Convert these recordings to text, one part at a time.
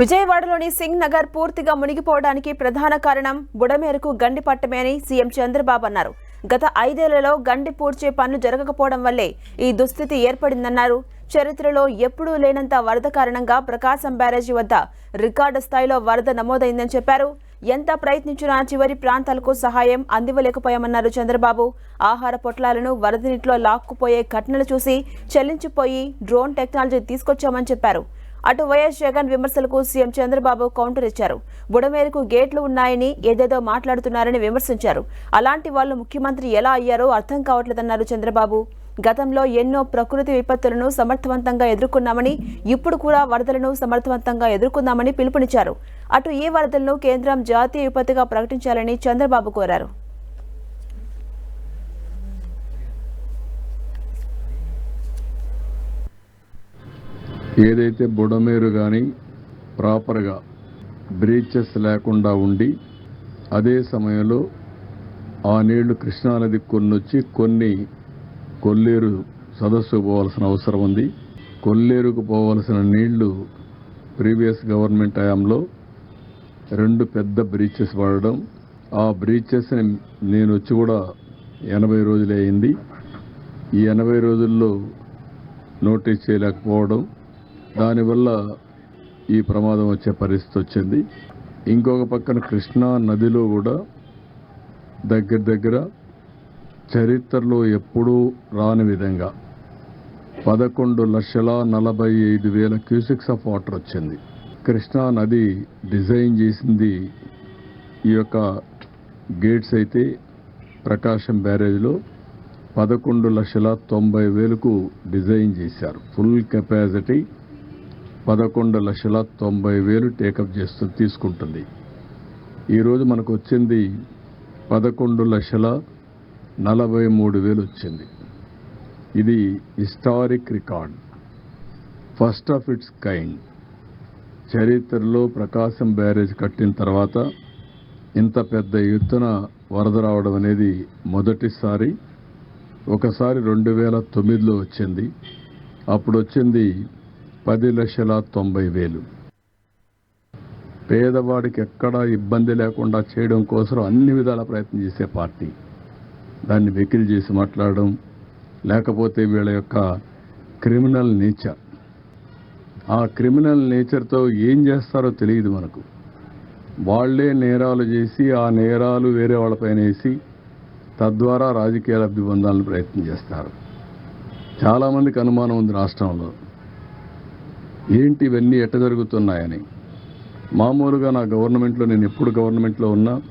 విజయవాడలోని సింగ్ నగర్ పూర్తిగా మునిగిపోవడానికి ప్రధాన కారణం బుడమేరకు గండి పట్టమే అని సీఎం చంద్రబాబు అన్నారు. గత ఐదేళ్ళలో గండి పూడ్చే పనులు జరగకపోవడం వల్లే ఈ దుస్థితి ఏర్పడిందన్నారు. చరిత్రలో ఎప్పుడూ లేనంత వరద కారణంగా ప్రకాశం బ్యారేజీ వద్ద రికార్డు స్థాయిలో వరద నమోదైందని చెప్పారు. ఎంత ప్రయత్నించినా చివరి ప్రాంతాలకు సహాయం అందివ్వలేకపోయామన్నారు చంద్రబాబు. ఆహార పొట్లాలను వరద నీటిలో లాక్కుపోయే ఘటనలు చూసి చెల్లించిపోయి డ్రోన్ టెక్నాలజీ తీసుకొచ్చామని చెప్పారు. అటు వైఎస్ జగన్ విమర్శలకు సీఎం చంద్రబాబు కౌంటర్ ఇచ్చారు. బుడమేరకు గేట్లు ఉన్నాయని ఏదేదో మాట్లాడుతున్నారని విమర్శించారు. అలాంటి వాళ్ళు ముఖ్యమంత్రి ఎలా అయ్యారో అర్థం కావట్లేదన్నారు చంద్రబాబు. గతంలో ఎన్నో ప్రకృతి విపత్తులను సమర్థవంతంగా ఎదుర్కొన్నామని ఇప్పుడు కూడా వరదలను సమర్థవంతంగా ఎదుర్కొన్నామని పిలుపునిచ్చారు. అటు ఈ వరదలను కేంద్రం జాతీయ విపత్తుగా ప్రకటించాలని చంద్రబాబు కోరారు. ఏదైతే బుడమేరు కానీ ప్రాపర్గా బ్రీచెస్ లేకుండా ఉండి అదే సమయంలో ఆ నీళ్ళు కృష్ణానది కొన్ని వచ్చి కొన్ని కొల్లేరు సదస్సు పోవాల్సిన అవసరం ఉంది. కొల్లేరుకు పోవలసిన నీళ్ళు ప్రీవియస్ గవర్నమెంట్ హయాంలో రెండు పెద్ద బ్రీచెస్ పడడం ఆ బ్రీచెస్ని నేను వచ్చి కూడా ఎనభై రోజులే అయింది. ఈ ఎనభై రోజుల్లో నోటీస్ చేయలేకపోవడం. దానివల్ల ఈ ప్రమాదం వచ్చే పరిస్థితి వచ్చింది. ఇంకొక పక్కన కృష్ణా నదిలో కూడా దగ్గర దగ్గర చరిత్రలో ఎప్పుడూ రాని విధంగా పదకొండు లక్షల నలభై ఐదు వేల క్యూసిక్స్ ఆఫ్ వాటర్ వచ్చింది. కృష్ణా నది డిజైన్ చేసింది ఈ యొక్క గేట్స్ అయితే ప్రకాశం బ్యారేజ్లో పదకొండు లక్షల తొంభై వేలకు డిజైన్ చేశారు. ఫుల్ కెపాసిటీ పదకొండు లక్షల తొంభై వేలు టేకప్ చేస్తూ తీసుకుంటుంది. ఈరోజు మనకు వచ్చింది పదకొండు లక్షల నలభై మూడు వేలు వచ్చింది. ఇది historic record. First of its kind. చరిత్రలో ప్రకాశం బ్యారేజ్ కట్టిన తర్వాత ఇంత పెద్ద ఎత్తున వరద రావడం అనేది మొదటిసారి ఒకసారి రెండు వేల తొమ్మిదిలో వచ్చింది. అప్పుడు వచ్చింది పది లక్షల తొంభై వేలు. పేదవాడికి ఎక్కడా ఇబ్బంది లేకుండా చేయడం కోసం అన్ని విధాల ప్రయత్నం చేసే పార్టీ. దాన్ని వెకిల్ చేసి మాట్లాడడం లేకపోతే వీళ్ళ యొక్క క్రిమినల్ నేచర్. ఆ క్రిమినల్ నేచర్తో ఏం చేస్తారో తెలియదు మనకు. వాళ్ళే నేరాలు చేసి ఆ నేరాలు వేరే వాళ్ళపైన వేసి తద్వారా రాజకీయ లబ్ధి పొందాలని ప్రయత్నం చేస్తారు. చాలామందికి అనుమానం ఉంది రాష్ట్రంలో. ఏంటి ఇవన్నీ ఎట్ట జరుగుతున్నాయని? మామూలుగా నా గవర్నమెంట్లో నేను ఎప్పుడు గవర్నమెంట్లో ఉన్నా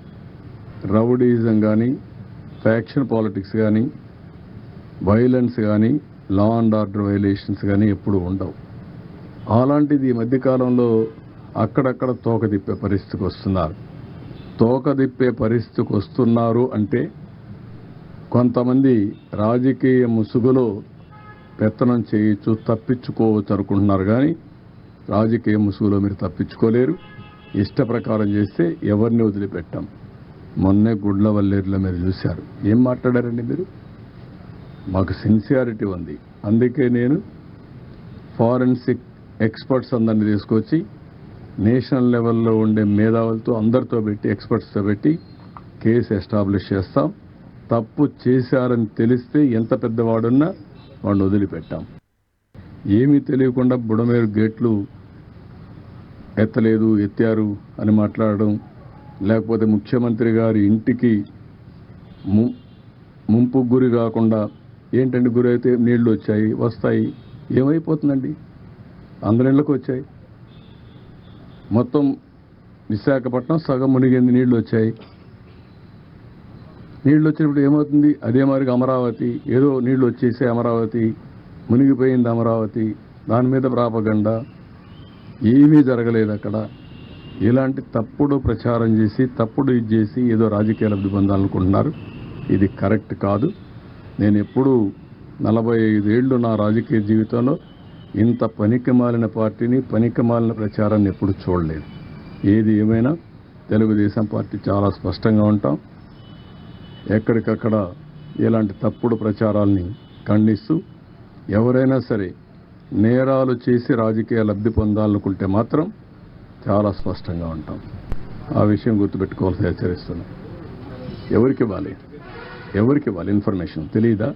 రౌడీజం కానీ ఫ్యాక్షన్ పాలిటిక్స్ కానీ వైలెన్స్ కానీ లా అండ్ ఆర్డర్ వైలేషన్స్ కానీ ఎప్పుడు ఉండవు. అలాంటిది ఈ మధ్యకాలంలో అక్కడక్కడ తోక తిప్పే పరిస్థితికి వస్తున్నారు. తోక తిప్పే పరిస్థితికి వస్తున్నారు అంటే కొంతమంది రాజకీయ ముసుగులో పెత్తనం చేయొచ్చు తప్పించుకోవచ్చు అనుకుంటున్నారు. కానీ రాజకీయ ముసుగులో మీరు తప్పించుకోలేరు. ఇష్ట ప్రకారం చేస్తే ఎవరిని వదిలిపెట్టాం. మొన్నే గుడ్ల వల్లేరులో మీరు చూశారు. ఏం మాట్లాడారండి మీరు? మాకు సిన్సియారిటీ ఉంది. అందుకే నేను ఫారెన్సిక్ ఎక్స్పర్ట్స్ అందరిని తీసుకొచ్చి నేషనల్ లెవెల్లో ఉండే మేధావులతో అందరితో పెట్టి ఎక్స్పర్ట్స్తో పెట్టి కేసు ఎస్టాబ్లిష్ చేస్తాం. తప్పు చేశారని తెలిస్తే ఎంత పెద్దవాడున్నా వాడిని వదిలిపెట్టాం. ఏమీ తెలియకుండా బుడమేరు గేట్లు ఎత్తలేదు ఎత్తారు అని మాట్లాడడం లేకపోతే ముఖ్యమంత్రి గారి ఇంటికి ము- ముంపు గురి కాకుండా ఏంటంటే గురి అయితే నీళ్ళు వచ్చాయి వస్తాయి ఏమైపోతుందండి? అందరి వచ్చాయి. మొత్తం విశాఖపట్నం సగం మునిగింది నీళ్ళు వచ్చాయి. నీళ్ళు వచ్చినప్పుడు ఏమవుతుంది? అదే మాదిరిగా అమరావతి ఏదో నీళ్ళు వచ్చేసి అమరావతి మునిగిపోయింది అమరావతి దాని మీద ప్రాపగండ. ఏమీ జరగలేదు అక్కడ. ఇలాంటి తప్పుడు ప్రచారం చేసి తప్పుడు ఇది చేసి ఏదో రాజకీయ లబ్ధి పొందాలనుకుంటున్నారు ఇది కరెక్ట్ కాదు. నేను ఎప్పుడూ నలభై ఐదేళ్ళు నా రాజకీయ జీవితంలో ఇంత పనికిమాలిన పార్టీని పనికిమాలిన ప్రచారాన్ని ఎప్పుడు చూడలేదు. ఏది ఏమైనా తెలుగుదేశం పార్టీ చాలా స్పష్టంగా ఉంటాం. ఎక్కడికక్కడ ఇలాంటి తప్పుడు ప్రచారాల్ని ఖండిస్తూ ఎవరైనా సరే నేరాలు చేసి రాజకీయ లబ్ధి పొందాలనుకుంటే మాత్రం చాలా స్పష్టంగా ఉంటాం. ఆ విషయం గుర్తుపెట్టుకోవాల్సి హెచ్చరిస్తున్నాం. ఎవరికి ఇవ్వాలి? ఎవరికి ఇవ్వాలి? ఇన్ఫర్మేషన్ తెలియదా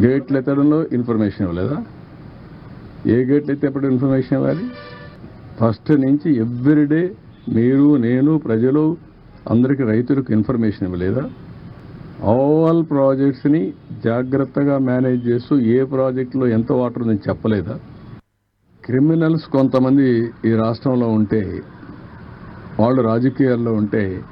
గేట్లు ఎత్తడంలో ఇన్ఫర్మేషన్ ఇవ్వలేదా? ఏ గేట్లు ఎత్తేప్పుడు ఇన్ఫర్మేషన్ ఇవ్వాలి? ఫస్ట్ నుంచి ఎవ్రీడే మీరు నేను ప్రజలు అందరికీ రైతులకు ఇన్ఫర్మేషన్ ఇవ్వలేదా? ఆల్ ప్రాజెక్ట్స్ని జాగ్రత్తగా మేనేజ్ చేస్తూ ఏ ప్రాజెక్టులో ఎంత వాటర్ ఉందని చెప్పలేదా? క్రిమినల్స్ కొంతమంది ఈ రాష్ట్రంలో ఉంటే వాళ్ళు రాజకీయాల్లో ఉంటే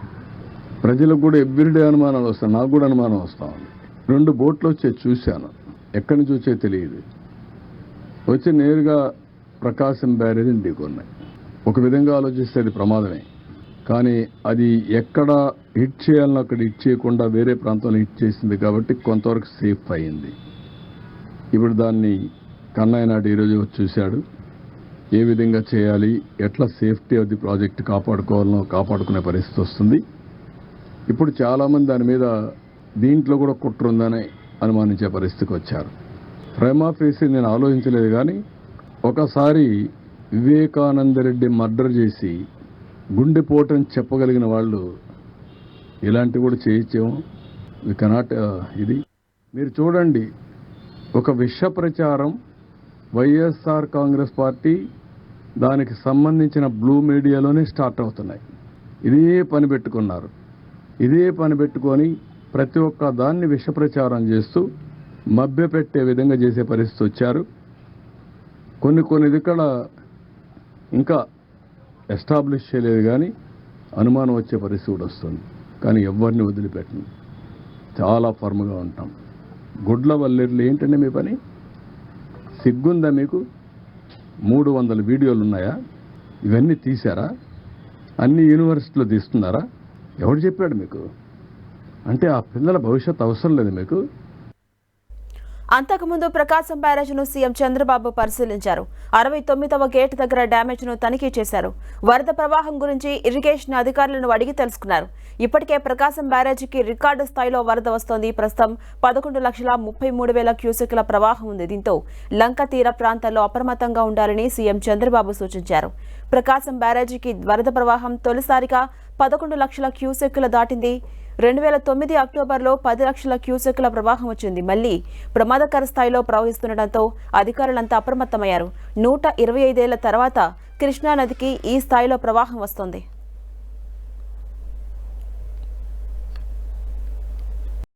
ప్రజలకు కూడా ఎవ్రీడే అనుమానాలు వస్తాయి. నాకు కూడా అనుమానం వస్తా ఉంది. రెండు బోట్లు వచ్చే చూశాను. ఎక్కడి నుంచి వచ్చే తెలియదు. వచ్చి నేరుగా ప్రకాశం బ్యారేజ్ని ఢీకొన్నాయి. ఒక విధంగా ఆలోచిస్తే అది ప్రమాదమే. కానీ అది ఎక్కడ హిట్ చేయాలని అక్కడ హిట్ చేయకుండా వేరే ప్రాంతంలో హిట్ చేసింది కాబట్టి కొంతవరకు సేఫ్ అయింది ఇప్పుడు దాన్ని కన్నయ్య నాటి ఈరోజు వచ్చి చూశాడు. ఏ విధంగా చేయాలి ఎట్లా సేఫ్టీ ఆఫ్ ది ప్రాజెక్ట్ కాపాడుకోవాలనో కాపాడుకునే పరిస్థితి వస్తుంది. ఇప్పుడు చాలామంది దాని మీద దీంట్లో కూడా కుట్ర ఉందని అనుమానించే పరిస్థితికి వచ్చారు. ప్రేమా ఫేసి నేను ఆలోచించలేదు కానీ ఒకసారి వివేకానంద రెడ్డి మర్డర్ చేసి గుండెపోటని చెప్పగలిగిన వాళ్ళు ఇలాంటివి కూడా చేయించాము. వి కెనాట్ ఇది. మీరు చూడండి ఒక విష ప్రచారం వైఎస్ఆర్ కాంగ్రెస్ పార్టీ దానికి సంబంధించిన బ్లూ మీడియాలోనే స్టార్ట్ అవుతున్నాయి. ఇదే పని పెట్టుకున్నారు. ఇదే పని పెట్టుకొని ప్రతి ఒక్క దాన్ని విష ప్రచారం చేస్తూ మభ్యపెట్టే విధంగా చేసే పరిస్థితి వచ్చారు. కొన్ని కొన్ని దిక్కడ ఇంకా ఎస్టాబ్లిష్ చేయలేదు కానీ అనుమానం వచ్చే పరిస్థితి కూడా వస్తుంది. కానీ ఎవరిని వదిలిపెట్టను. చాలా ఫర్మ్గా ఉంటాం. గుడ్ల వల్లేర్లు ఏంటండి మీ పని? సిగ్గుందా మీకు? మూడు వందల వీడియోలు ఉన్నాయా? ఇవన్నీ తీశారా? అన్ని యూనివర్సిటీలో తీస్తున్నారా? ఎవడు చెప్పాడు మీకు? అంటే ఆ పిల్లల భవిష్యత్తు అవసరం లేదు మీకు? అంతకుముందు ప్రకాశం బ్యారేజ్ను సీఎం చంద్రబాబు పరిశీలించారు. అరవై తొమ్మిదవ గేట్ దగ్గర డ్యామేజ్ను తనిఖీ చేశారు. వరద ప్రవాహం గురించి ఇరిగేషన్ అధికారులను అడిగి తెలుసుకున్నారు. ఇప్పటికే ప్రకాశం బ్యారేజీకి రికార్డు స్థాయిలో వరద వస్తోంది. ప్రస్తుతం పదకొండు లక్షల ముప్పై మూడు వేల క్యూసెక్ల ప్రవాహం ఉంది. దీంతో లంక తీర ప్రాంతాల్లో అప్రమత్తంగా ఉండాలని సీఎం చంద్రబాబు సూచించారు. ప్రకాశం బ్యారేజీకి వరద ప్రవాహం తొలిసారిగా పదకొండు లక్షల క్యూసెక్కుల దాటింది. రెండు వేల తొమ్మిది అక్టోబర్లో పది లక్షల క్యూసెక్కుల ప్రవాహం వచ్చింది. మళ్ళీ ప్రమాదకర స్థాయిలో ప్రవహిస్తుండటంతో అధికారులంతా అప్రమత్తమయ్యారు. నూట ఇరవై ఐదేళ్ళ తర్వాత కృష్ణానదికి ఈ స్థాయిలో ప్రవాహం వస్తోంది.